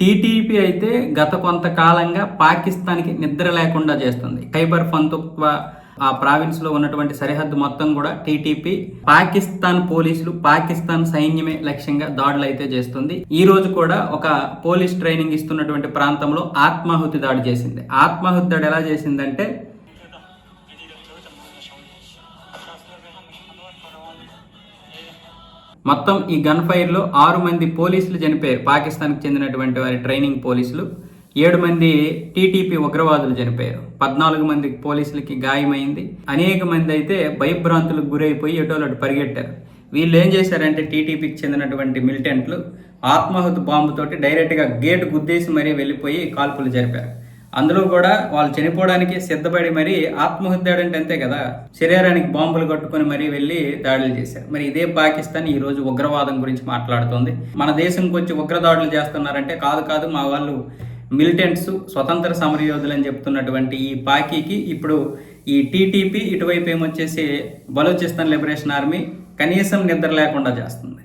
TTP అయితే గత కొంతకాలంగా పాకిస్తాన్కి నిద్ర లేకుండా చేస్తుంది. ఖైబర్ పంతుక్వా ఆ ప్రావిన్స్లో ఉన్నటువంటి సరిహద్దు మొత్తం కూడా టీటీపీ పాకిస్తాన్ పోలీసులు పాకిస్తాన్ సైన్యమే లక్ష్యంగా దాడులు అయితే చేస్తుంది. ఈ రోజు కూడా ఒక పోలీస్ ట్రైనింగ్ ఇస్తున్నటువంటి ప్రాంతంలో ఆత్మాహుతి దాడి చేసింది. ఆత్మాహుతి దాడి ఎలా చేసిందంటే మొత్తం ఈ గన్ ఫైర్లో ఆరు మంది పోలీసులు చనిపోయారు. పాకిస్తాన్కి చెందినటువంటి వారి ట్రైనింగ్ పోలీసులు. ఏడు మంది టీటీపీ ఉగ్రవాదులు చనిపోయారు. పద్నాలుగు మంది పోలీసులకి గాయమైంది. అనేక మంది అయితే భయభ్రాంతులకు గురైపోయి ఎటోలటు పరిగెట్టారు. వీళ్ళు ఏం చేశారంటే టీటీపీకి చెందినటువంటి మిలిటెంట్లు ఆత్మాహుతి బాంబుతోటి డైరెక్ట్గా గేటు గుద్దేసి మరీ వెళ్ళిపోయి కాల్పులు జరిపారు. అందులో కూడా వాళ్ళు చనిపోవడానికి సిద్ధపడి మరి ఆత్మహత్య దాడి అంటే అంతే కదా. శరీరానికి బాంబులు కట్టుకొని మరీ వెళ్ళి దాడులు చేశారు. మరి ఇదే పాకిస్తాన్ ఈ రోజు ఉగ్రవాదం గురించి మాట్లాడుతోంది. మన దేశంకి వచ్చి ఉగ్రదాడులు చేస్తున్నారంటే కాదు కాదు మా వాళ్ళు మిలిటెంట్స్ స్వతంత్ర సమరయోధులు అని చెప్తున్నటువంటి ఈ పాకీకి ఇప్పుడు ఈ టీటీపీ ఇటువైపు ఏమొచ్చేసి బలూచిస్తాన్ లిబరేషన్ ఆర్మీ కనీసం నిద్ర లేకుండా చేస్తుంది.